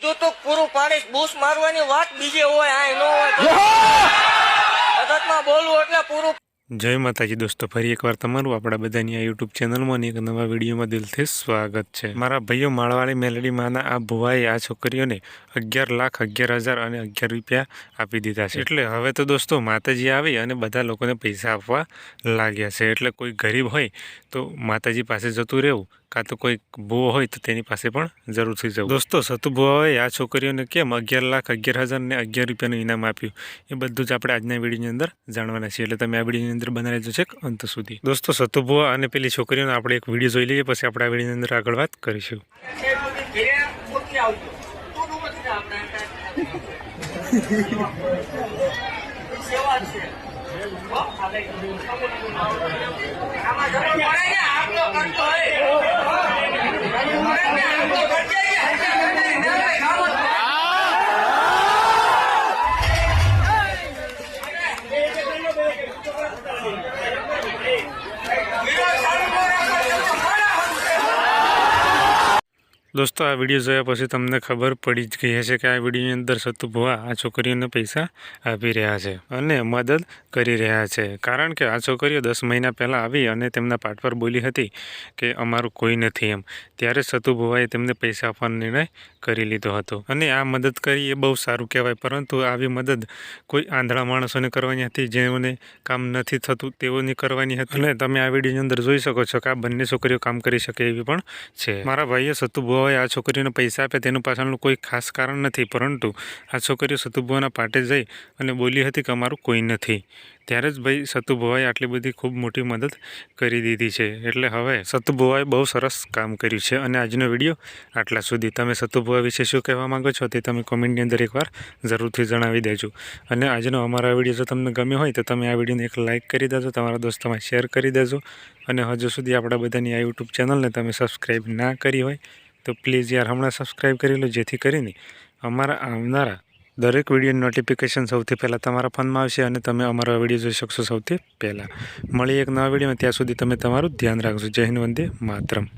કીધું તો પૂરું પાડીશ બૂસ મારવાની વાત બીજે હોય આ ન હોય બોલવું એટલે પૂરું. જય માતાજી દોસ્તો ફરી એકવાર તમારું આપણા બધાની આ યુટ્યુબ ચેનલમાં એક નવા વિડીયોમાં દિલથી સ્વાગત છે. મારા ભાઈઓ માળવાળી મેલડી માના આ ભુવાએ આ છોકરીઓને અગિયાર લાખ અગિયાર હજાર અને અગિયાર રૂપિયા આપી દીધા છે. એટલે હવે તો દોસ્તો માતાજી આવી અને બધા લોકોને પૈસા આપવા લાગ્યા છે. એટલે કોઈ ગરીબ હોય તો માતાજી પાસે જતું રહેવું કાં તો કોઈક ભૂવો હોય તો તેની પાસે પણ જરૂરથી જવું. દોસ્તો સતુ ભુવાએ આ છોકરીઓને કેમ અગિયાર લાખ અગિયાર હજાર ને અગિયાર રૂપિયાનું ઇનામ આપ્યું? એ બધું જ આપણે આજના વિડીયોની અંદર જાણવાના છીએ. એટલે તમે આ વિડીયોની અંદર બના રહેજો છેક અંત સુધી. દોસ્તો સતુ ભુવા અને પેલી છોકરીઓને આપણે એક વીડિયો જોઈ લઈએ પછી આપણે આ વિડીયોની અંદર આગળ વાત કરીશું. છે. સેવા છે દોસ્તો, આ વીડિયો જોયા પછી તમને ખબર પડી જ ગઈ હશે કે આ વિડીયોની અંદર સતુભુવા આ છોકરીઓને પૈસા આપી રહ્યા છે અને મદદ કરી રહ્યા છે. કારણ કે આ છોકરીઓ દસ મહિના પહેલાં આવી અને તેમના પાઠ પર બોલી હતી કે અમારું કોઈ નથી એમ. ત્યારે સતુભુવાએ તેમને પૈસા આપવાનો નિર્ણય કરી લીધો હતો. અને આ મદદ કરી એ બહુ સારું કહેવાય, પરંતુ આવી મદદ કોઈ આંધળા માણસોને કરવાની હતી, જેઓને કામ નથી થતું તેઓની કરવાની હતી. અને તમે આ વિડીયોની અંદર જોઈ શકો છો કે આ બંને છોકરીઓ કામ કરી શકે એવી પણ છે. મારા ભાઈએ સતુ ભુવાએ આ છોકરીઓને પૈસા આપે તેનું પાછળનું કોઈ ખાસ કારણ નથી. પરંતુ આ છોકરીઓ સતુભુવાના પાટે જઈ અને બોલી હતી કે અમારું કોઈ નથી. ત્યારે જ ભાઈ સતુભુવાએ આટલી બધી ખૂબ મોટી મદદ કરી દીધી છે. એટલે હવે સતુભુવાએ બહુ સરસ કામ કર્યું છે અને આજનો વીડિયો આટલા સુધી. તમે સતુભુવા વિશે શું કહેવા માગો છો તે તમે કોમેન્ટની અંદર એકવાર જરૂરથી જણાવી દેજો. અને આજનો અમારા વીડિયો જો તમને ગમ્યો હોય તો તમે આ વિડીયોને એક લાઇક કરી દેજો, તમારા દોસ્તોમાં શેર કરી દેજો. અને હજુ સુધી આપણા બધાની આ યુટ્યુબ ચેનલને તમે સબસ્ક્રાઈબ ના કરી હોય તો પ્લીઝ યાર, હમણાં સબસ્ક્રાઈબ કરી લો, જેથી કરીને અમારા, આવનારા દરેક વિડીયોની નોટિફિકેશન સૌથી પહેલાં તમારા ફોનમાં આવશે અને તમે અમારો વીડિયો જોઈ શકશો સૌથી પહેલાં. મળી એક નવા વિડીયોમાં ત્યાં સુધી તમે તમારું ધ્યાન રાખજો. જય હિન્દ, વંદે માતરમ.